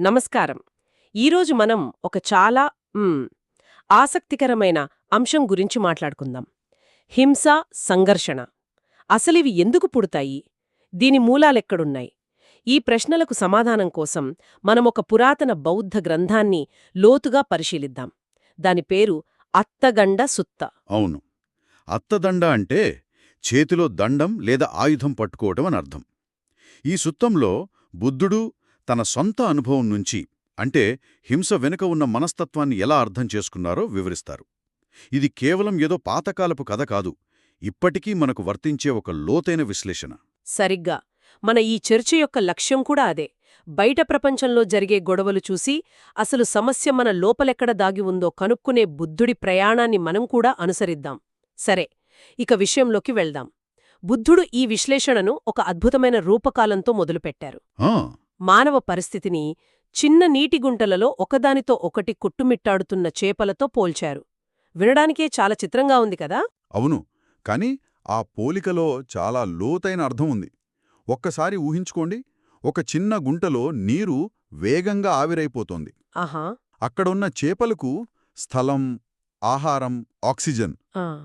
నమస్కారం. ఈరోజు మనం ఒక చాలా ఆసక్తికరమైన అంశం గురించి మాట్లాడుకుందాం. హింస సంఘర్షణ. అసలివి ఎందుకు పుడతాయి? దీని మూలాలెక్కడున్నాయి? ఈ ప్రశ్నలకు సమాధానం కోసం మనమొక పురాతన బౌద్ధ గ్రంథాన్ని లోతుగా పరిశీలిద్దాం. దాని పేరు అత్తగండ సుత్త. అవును. అత్తదండ అంటే చేతిలో దండం లేదా ఆయుధం పట్టుకోవటం అని అర్థం ఈ సుత్తంలో బుద్ధుడు తన సొంత అనుభవం నుంచి అంటే హింస వెనుక ఉన్న మనస్తత్వాన్ని ఎలా అర్థం చేసుకున్నారో వివరిస్తారు. ఇది కేవలం ఏదో పాతకాలపు కథ కాదు ఇప్పటికీ మనకు వర్తించే ఒక లోతైన విశ్లేషణ. సరిగ్గా. మన ఈ చర్చ యొక్క లక్ష్యం కూడా అదే. బయట ప్రపంచంలో జరిగే గొడవలు చూసి అసలు సమస్య మన లోపలెక్కడ దాగి ఉందో కనుక్కునే బుద్ధుడి ప్రయాణాన్ని మనం కూడా అనుసరిద్దాం. సరే ఇక విషయంలోకి వెళ్దాం. బుద్ధుడు ఈ విశ్లేషణను ఒక అద్భుతమైన రూపకాలంతో మొదలుపెట్టారు. ఆ, మానవ పరిస్థితిని చిన్న నీటి గుంటలలో ఒకదానితో ఒకటి కుట్టుమిట్టాడుతున్న చేపలతో పోల్చారు. వినడానికే చాలా చిత్రంగా ఉంది కదా? అవును. కాని ఆ పోలికలో చాలా లోతైన అర్థం ఉంది. ఒక్కసారి ఊహించుకోండి ఒక చిన్న గుంటలో నీరు వేగంగా ఆవిరైపోతోంది. ఆహా! అక్కడున్న చేపలకు స్థలం ఆహారం ఆక్సిజన్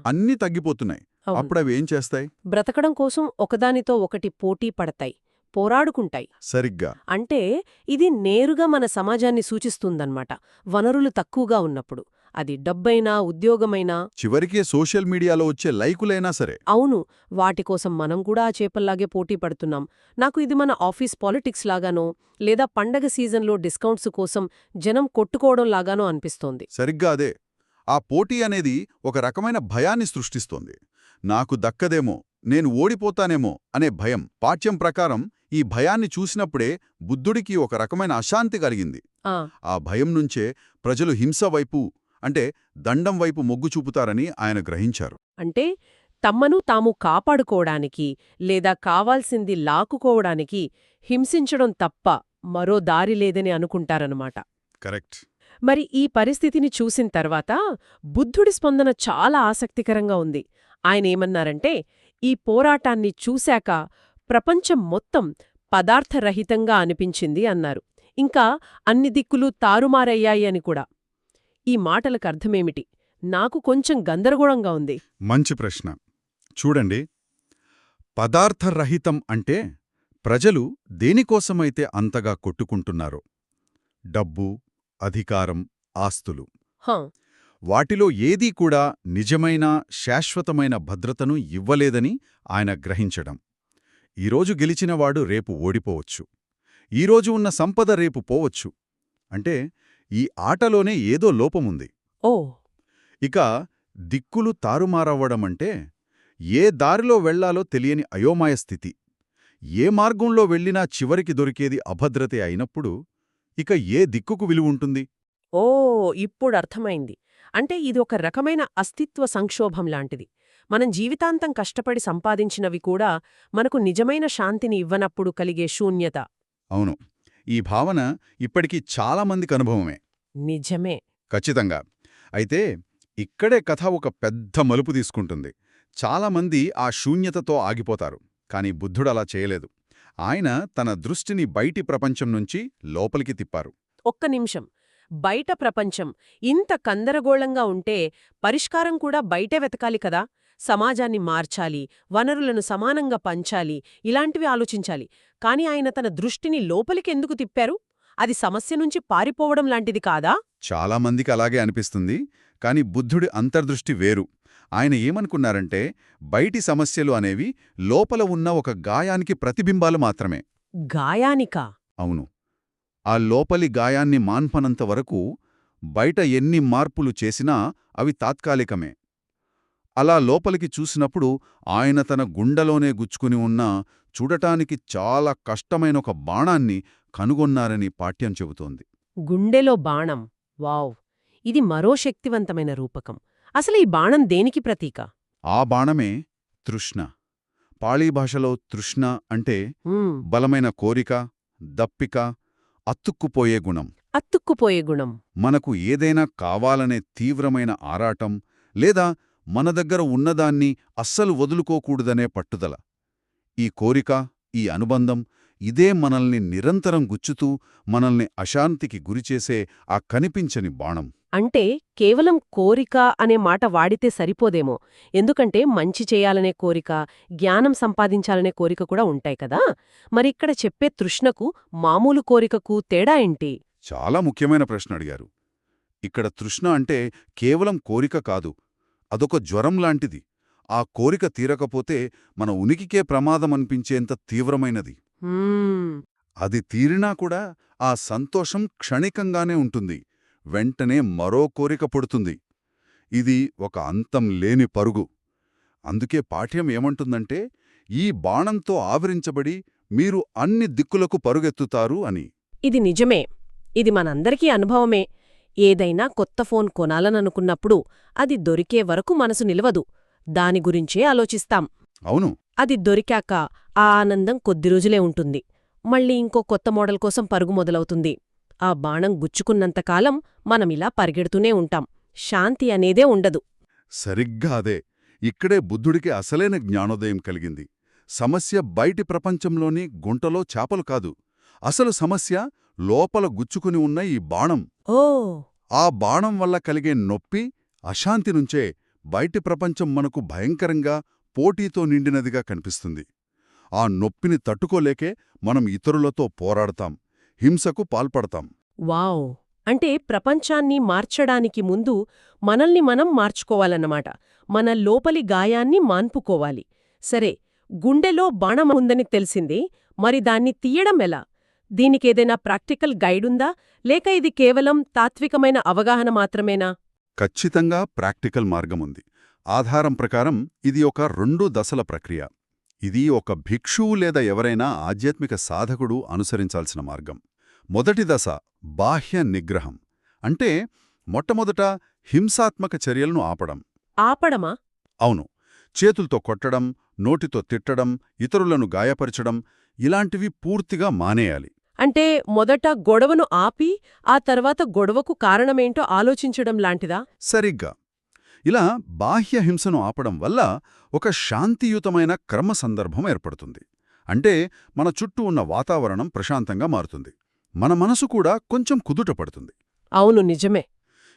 అన్నీ తగ్గిపోతున్నాయి. అప్పుడవి ఏం చేస్తాయి? బ్రతకడం కోసం ఒకదానితో ఒకటి పోటీ పడతాయి. పోరాడుకుంటాయి. సరిగ్గా. అంటే ఇది నేరుగా మన సమాజాన్ని సూచిస్తుందన్నమాట. వనరులు తక్కువగా ఉన్నప్పుడు. అది డబ్బైనా ఉద్యోగమైనా. చివరికే సోషల్ మీడియాలో వచ్చే లైకులైనా సరే. అవును. వాటి కోసం మనం కూడా ఆ చేపల్లాగే పోటీ పడుతున్నాం. నాకు ఇది మన ఆఫీస్ పాలిటిక్స్ లాగానో లేదా పండగ సీజన్లో డిస్కౌంట్స్ కోసం జనం కొట్టుకోవడం లాగానో అనిపిస్తోంది. సరిగ్గా అదే. ఆ పోటీ అనేది ఒక రకమైన భయాన్ని సృష్టిస్తోంది. నాకు దక్కదేమో నేను ఓడిపోతానేమో అనే భయం పాఠ్యం ప్రకారం ఈ భయాన్ని చూసినప్పుడే బుద్ధుడికి ఒక రకమైన అశాంతి కలిగింది. ఆ. ఆ భయం నుంచే ప్రజలు హింస వైపు అంటే దండం వైపు మొగ్గు చూపుతారని ఆయన గ్రహించారు. అంటే తమ్మను తాము కాపాడుకోవడానికి లేదా కావాల్సింది లాక్కుకోవడానికి హింసించడం తప్ప మరో దారి లేదని అనుకుంటారన్నమాట. కరెక్ట్. మరి ఈ పరిస్థితిని చూసిన తర్వాత బుద్ధుడి స్పందన చాలా ఆసక్తికరంగా ఉంది. ఆయనేమన్నారంటే ఈ పోరాటాన్ని చూశాక ప్రపంచం మొత్తం పదార్థరహితంగా అనిపించింది అన్నారు. ఇంకా అన్ని దిక్కులు తారుమారయ్యాయి అని కూడా. ఈ మాటలకు అర్థమేమిటి? నాకు కొంచెం గందరగోళంగా ఉంది. మంచి ప్రశ్న. చూడండి. పదార్థరహితం అంటే ప్రజలు దేనికోసమైతే అంతగా కొట్టుకుంటున్నారో. డబ్బు అధికారం ఆస్తులు. హా. వాటిలో ఏదీ కూడా నిజమైన శాశ్వతమైన భద్రతను ఇవ్వలేదని ఆయన గ్రహించడం. ఈరోజు గెలిచినవాడు రేపు ఓడిపోవచ్చు. ఈరోజు ఉన్న సంపద రేపు పోవచ్చు. అంటే ఈ ఆటలోనే ఏదో లోపముంది. ఓ. ఇక దిక్కులు తారుమారవ్వడమంటే ఏ దారిలో వెళ్ళాలో తెలియని అయోమయ స్థితి. ఏ మార్గంలో వెళ్ళినా చివరికి దొరికేది అభద్రతే అయినప్పుడు ఇక ఏ దిక్కుకు విలువుంటుంది ఓ ఇప్పుడు అర్థమైంది అంటే ఇది ఒక రకమైన అస్తిత్వ సంక్షోభం లాంటిది. మనం జీవితాంతం కష్టపడి సంపాదించినవి కూడా మనకు నిజమైన శాంతిని ఇవ్వనప్పుడు కలిగే శూన్యత. అవును. ఈ భావన ఇప్పటికీ చాలామందికి అనుభవమే. నిజమే. ఖచ్చితంగా. అయితే ఇక్కడే కథ ఒక పెద్ద మలుపు తీసుకుంటుంది. చాలామంది ఆ శూన్యతతో ఆగిపోతారు కాని బుద్ధుడలా చేయలేదు. ఆయన తన దృష్టిని బయటి ప్రపంచం నుంచి లోపలికి తిప్పారు. ఒక్క నిమిషం. బయట ప్రపంచం ఇంత కందరగోళంగా ఉంటే పరిష్కారం కూడా బయటే వెతకాలి కదా? సమాజాన్ని మార్చాలి వనరులను సమానంగా పంచాలి ఇలాంటివి ఆలోచించాలి. కాని ఆయన తన దృష్టిని లోపలికెందుకు తిప్పారు? అది సమస్య నుంచి పారిపోవడం లాంటిది కాదా? చాలామందికి అలాగే అనిపిస్తుంది కాని బుద్ధుడి అంతర్దృష్టి వేరు. ఆయన ఏమనుకున్నారంటే బయటి సమస్యలు అనేవి లోపల ఉన్న ఒక గాయానికి ప్రతిబింబాలు మాత్రమే. గాయానికా? అవును. ఆ లోపలి గాయాన్ని మాన్పనంత వరకు బయట ఎన్ని మార్పులు చేసినా అవి తాత్కాలికమే. అలా లోపలికి చూసినప్పుడు ఆయన తన గుండెలోనే గుచ్చుకుని ఉన్న చూడటానికి చాలా కష్టమైన ఒక బాణాన్ని కనుగొన్నారని పాఠ్యం చెబుతోంది. గుండెలో బాణం. వావ్! ఇది మరో శక్తివంతమైన రూపకం. అసలు ఈ బాణం దేనికి ప్రతీక? ఆ బాణమే తృష్ణ. పాళీ భాషలో తృష్ణ అంటే బలమైన కోరిక దప్పిక అతుక్కుపోయే గుణం. అతుక్కుపోయే గుణం. మనకు ఏదైనా కావాలనే తీవ్రమైన ఆరాటం లేదా మన దగ్గర ఉన్నదాన్ని అస్సలు వదులుకోకూడదనే పట్టుదల. ఈ కోరిక ఈ అనుబంధం ఇదే మనల్ని నిరంతరం గుచ్చుతూ మనల్ని అశాంతికి గురిచేసే ఆ కనిపించని బాణం. అంటే కేవలం కోరిక అనే మాట వాడితే సరిపోదేమో. ఎందుకంటే మంచి చేయాలనే కోరిక జ్ఞానం సంపాదించాలనే కోరిక కూడా ఉంటాయి కదా? మరిక్కడ చెప్పే తృష్ణకు మామూలు కోరికకు తేడా ఏంటి? చాలా ముఖ్యమైన ప్రశ్న అడిగారు. ఇక్కడ తృష్ణ అంటే కేవలం కోరిక కాదు అదొక జ్వరం లాంటిది. ఆ కోరిక తీరకపోతే మన ఉనికికే ప్రమాదం అనిపించేంత తీవ్రమైనది అది తీరినా కూడా ఆ సంతోషం క్షణికంగానే ఉంటుంది. వెంటనే మరో కోరిక పుడుతుంది. ఇది ఒక అంతం లేని పరుగు. అందుకే పాఠ్యం ఏమంటుందంటే ఈ బాణంతో ఆవరించబడి మీరు అన్ని దిక్కులకు పరుగెత్తుతారు అని. ఇది నిజమే. ఇది మనందరికీ అనుభవమే. ఏదైనా కొత్త ఫోన్ కొనాలననుకున్నప్పుడు అది దొరికే వరకు మనసు నిలవదు. దాని గురించే ఆలోచిస్తాం. అవును. అది దొరికాక ఆ ఆనందం కొద్ది రోజులే ఉంటుంది. మళ్ళీ ఇంకో కొత్త మోడల్ కోసం పరుగు మొదలవుతుంది. ఆ బాణం గుచ్చుకున్నంతకాలం మనమిలా పరిగెడుతూనే ఉంటాం. శాంతి అనేదే ఉండదు. సరిగ్గా అదే. ఇక్కడే బుద్ధుడికి అసలైన జ్ఞానోదయం కలిగింది. సమస్య బయటి ప్రపంచంలోని గుంటలో చేపలు కాదు. అసలు సమస్య లోపల గుచ్చుకుని ఉన్న ఈ బాణం. ఓ. ఆ బాణం వల్ల కలిగే నొప్పి అశాంతి నుంచే బయటి ప్రపంచం మనకు భయంకరంగా పోటీతో నిండినదిగా కనిపిస్తుంది. ఆ నొప్పిని తట్టుకోలేకే మనం ఇతరులతో పోరాడతాం హింసకు పాల్పడతాం. వావ్! అంటే ప్రపంచాన్ని మార్చడానికి ముందు మనల్ని మనం మార్చుకోవాలన్నమాట. మన లోపలి గాయాన్ని మాన్పుకోవాలి. సరే గుండెలో బాణం ఉందని తెలిసింది మరి దాన్ని తీయడం ఎలా? దీనికేదైనా ప్రాక్టికల్ గైడుందా? లేక ఇది కేవలం తాత్వికమైన అవగాహన మాత్రమేనా? ఖచ్చితంగా ప్రాక్టికల్ మార్గముంది. ఆధారం ప్రకారం ఇది ఒక రెండు దశల ప్రక్రియ. ఇది ఒక భిక్షువు లేదా ఎవరైనా ఆధ్యాత్మిక సాధకుడు అనుసరించాల్సిన మార్గం. మొదటి దశ బాహ్య నిగ్రహం. అంటే మొట్టమొదట హింసాత్మక చర్యలను ఆపడం. ఆపడమా? అవును. చేతులతో కొట్టడం నోటితో తిట్టడం ఇతరులను గాయపరచడం ఇలాంటివి పూర్తిగా మానేయాలి. అంటే మొదట గొడవను ఆపి ఆ తర్వాత గొడవకు కారణమేంటో ఆలోచించడం లాంటిదా? సరిగ్గా. ఇలా బాహ్య హింసను ఆపడం వల్ల ఒక శాంతియుతమైన క్రమ సందర్భం ఏర్పడుతుంది. అంటే మన చుట్టూ ఉన్న వాతావరణం ప్రశాంతంగా మారుతుంది. మన మనసు కూడా కొంచెం కుదుట పడుతుంది. అవును నిజమే.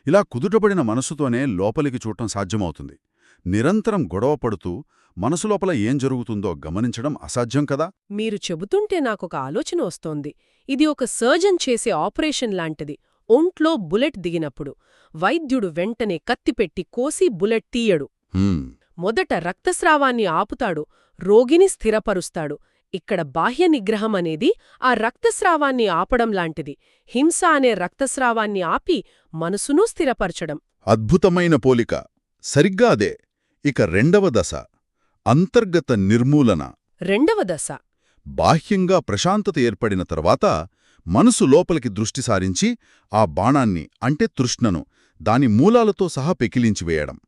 ఇలా కుదుటపడిన మనసుతోనే లోపలికి చూడటం సాధ్యమవుతుంది. నిరంతరం గొడవ పడుతూ మనసు లోపల ఏం జరుగుతుందో గమనించడం అసాధ్యం కదా? మీరు చెబుతుంటే నాకొక ఆలోచన వస్తోంది. ఇది ఒక సర్జన్ చేసే ఆపరేషన్ లాంటిది. ఒంట్లో బుల్లెట్ దిగినప్పుడు వైద్యుడు వెంటనే కత్తిపెట్టి కోసి బుల్లెట్ తీయడు. హ్మ్, మొదట రక్తస్రావాన్ని ఆపుతాడు రోగిని స్థిరపరుస్తాడు. ఇక్కడ బాహ్య నిగ్రహం అనేది ఆ రక్తస్రావాన్ని ఆపడం లాంటిది. హింస అనే రక్తస్రావాన్ని ఆపి మనసును స్థిరపరచడం. అద్భుతమైన పోలిక. సరిగ్గా అదే. ఇక రెండవ దశ అంతర్గత నిర్మూలన. రెండవ దశ. బాహ్యంగా ప్రశాంతత ఏర్పడిన తర్వాత మనసు లోపలికి దృష్టి సారించి ఆ బాణాన్ని అంటే తృష్ణను దాని మూలాలతో సహా పెకిలించివేయడం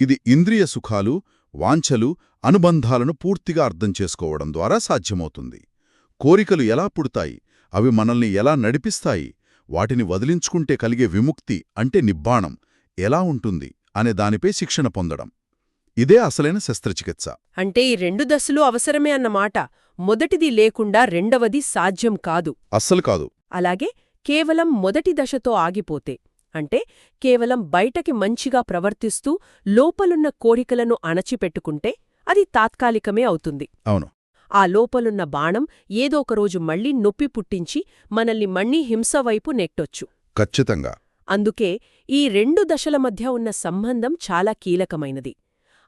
ఇది ఇంద్రియ సుఖాలు వాంఛలు అనుబంధాలను పూర్తిగా అర్థం చేసుకోవడం ద్వారా సాధ్యమవుతుంది. కోరికలు ఎలా పుడతాయి అవి మనల్ని ఎలా నడిపిస్తాయి వాటిని వదిలించుకుంటే కలిగే విముక్తి అంటే నిబ్బాణం ఎలా ఉంటుంది అనే దానిపై శిక్షణ పొందడం. ఇదే అసలైన శస్త్రచికిత్స. అంటే ఈ రెండు దశలు అవసరమే అన్నమాట మొదటిది లేకుండా రెండవది సాధ్యం కాదు. అస్సలు కాదు. అలాగే కేవలం మొదటి దశతో ఆగిపోతే అంటే కేవలం బయటకి మంచిగా ప్రవర్తిస్తూ లోపలున్న కోరికలను అణచిపెట్టుకుంటే అది తాత్కాలికమే అవుతుంది. అవును. ఆ లోపలున్న బాణం ఏదో ఒకరోజు మళ్ళీ నొప్పి పుట్టించి మనల్ని మళ్ళీ హింస వైపు నెట్టొచ్చు. ఖచ్చితంగా. అందుకే ఈ రెండు దశల మధ్య ఉన్న సంబంధం చాలా కీలకమైనది.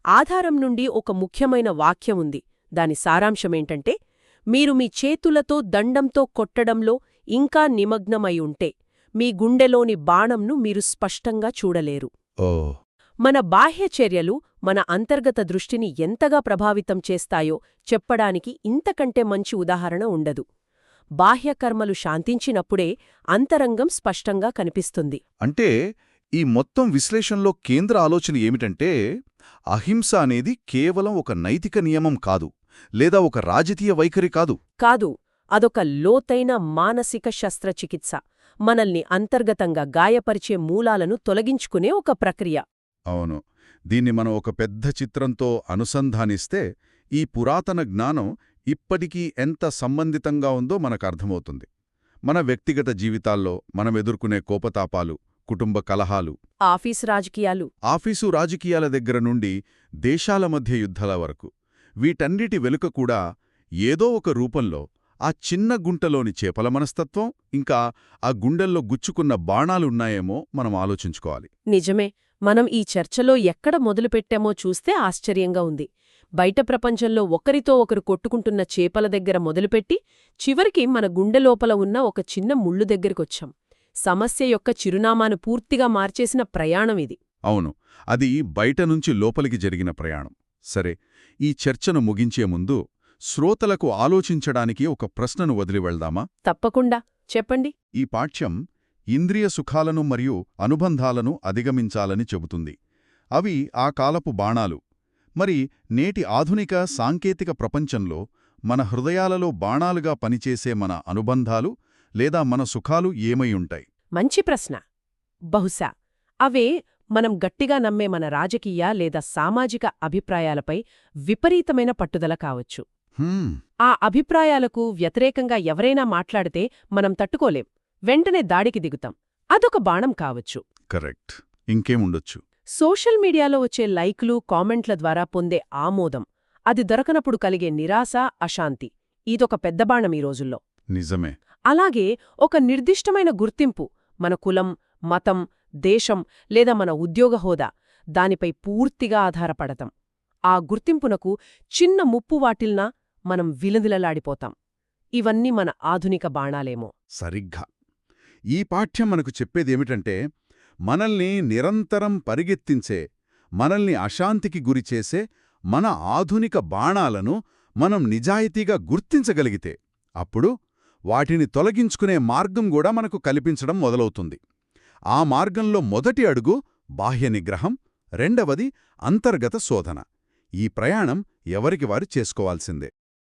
ఆధారం నుండి ఒక ముఖ్యమైన వాక్యం ఉంది. దాని సారాంశమేంటంటే మీరు మీ చేతులతో దండంతో కొట్టడంలో ఇంకా నిమగ్నమై ఉంటే మీ గుండెలోని బాణంను మీరు స్పష్టంగా చూడలేరు. మన బాహ్య చర్యలు మన అంతర్గత దృష్టిని ఎంతగా ప్రభావితం చేస్తాయో చెప్పడానికి ఇంతకంటే మంచి ఉదాహరణ ఉండదు. బాహ్యకర్మలు శాంతించినప్పుడే అంతరంగం స్పష్టంగా కనిపిస్తుంది. అంటే ఈ మొత్తం విశ్లేషణలో కేంద్ర ఆలోచన ఏమిటంటే అహింస అనేది కేవలం ఒక నైతిక నియమం కాదు లేదా ఒక రాజకీయ వైఖరి కాదు. కాదు అదొక లోతైన మానసిక శస్త్రచికిత్స. మనల్ని అంతర్గతంగా గాయపరిచే మూలాలను తొలగించుకునే ఒక ప్రక్రియ. అవును. దీన్ని మనం ఒక పెద్ద చిత్రంతో అనుసంధానిస్తే ఈ పురాతన జ్ఞానం ఇప్పటికీ ఎంత సంబంధితంగా ఉందో మనకు అర్థమవుతుంది. మన వ్యక్తిగత జీవితాల్లో మనం ఎదుర్కొనే కోపతాపాలు కుటుంబ కలహాలు. ఆఫీస్ రాజకీయాలు. ఆఫీసు రాజకీయాల దగ్గర నుండి దేశాల మధ్య యుద్ధాల వరకు. వీటన్నిటి వెనుక కూడా ఏదో ఒక రూపంలో ఆ చిన్న గుంటలోని చేపల మనస్తత్వం ఇంకా ఆ గుండెల్లో గుచ్చుకున్న బాణాలున్నాయేమో మనం ఆలోచించుకోవాలి. నిజమే మనం ఈ చర్చలో ఎక్కడ మొదలుపెట్టామో చూస్తే ఆశ్చర్యంగా ఉంది. బయట ప్రపంచంలో ఒకరితో ఒకరు కొట్టుకుంటున్న చేపల దగ్గర మొదలుపెట్టి చివరికి మన గుండె లోపల ఉన్న ఒక చిన్న ముళ్ళు దగ్గరికొచ్చాం. సమస్య యొక్క చిరునామాను పూర్తిగా మార్చేసిన ప్రయాణం ఇది. అవును అది బయట నుంచి లోపలికి జరిగిన ప్రయాణం. సరే ఈ చర్చను ముగించే ముందు శ్రోతలకు ఆలోచించడానికి ఒక ప్రశ్నను వదిలి వెళ్దామా? తప్పకుండా. చెప్పండి. ఈ పాఠ్యం ఇంద్రియ సుఖాలను మరియు అనుబంధాలను అధిగమించాలని చెబుతుంది. అవి ఆ కాలపు బాణాలు. మరి నేటి ఆధునిక సాంకేతిక ప్రపంచంలో మన హృదయాలలో బాణాలుగా పనిచేసే మన అనుబంధాలు లేదా మన సుఖాలు ఏమై ఉంటాయి? మంచి ప్రశ్న. బహుశా అవే మనం గట్టిగా నమ్మే మన రాజకీయ లేదా సామాజిక అభిప్రాయాలపై విపరీతమైన పట్టుదల కావచ్చు. ఆ అభిప్రాయాలకు వ్యతిరేకంగా ఎవరైనా మాట్లాడితే మనం తట్టుకోలేం. వెంటనే దాడికి దిగుతాం. అదొక బాణం కావచ్చు. కరెక్ట్. ఇంకేముండొచ్చు సోషల్ మీడియాలో వచ్చే లైక్లు కామెంట్ల ద్వారా పొందే ఆమోదం అది దొరకనప్పుడు కలిగే నిరాశ అశాంతి. ఇదొక పెద్ద బాణం ఈ రోజుల్లో. నిజమే. అలాగే ఒక నిర్దిష్టమైన గుర్తింపు మన కులం మతం దేశం లేదా మన ఉద్యోగ హోదా దానిపై పూర్తిగా ఆధారపడతాం. ఆ గుర్తింపునకు చిన్న ముప్పు వాటిల్నా మనం విలదిలలాడిపోతాం. ఇవన్నీ మన ఆధునిక బాణాలేమో. సరిగ్గా. ఈ పాఠ్యం మనకు చెప్పేదేమిటంటే మనల్ని నిరంతరం పరిగెత్తించే మనల్ని అశాంతికి గురిచేసే మన ఆధునిక బాణాలను మనం నిజాయితీగా గుర్తించగలిగితే అప్పుడు వాటిని తొలగించుకునే మార్గం కూడా మనకు కల్పించడం మొదలవుతుంది. ఆ మార్గంలో మొదటి అడుగు బాహ్య నిగ్రహం రెండవది అంతర్గత శోధన. ఈ ప్రయాణం ఎవరికి వారు చేసుకోవాల్సిందే.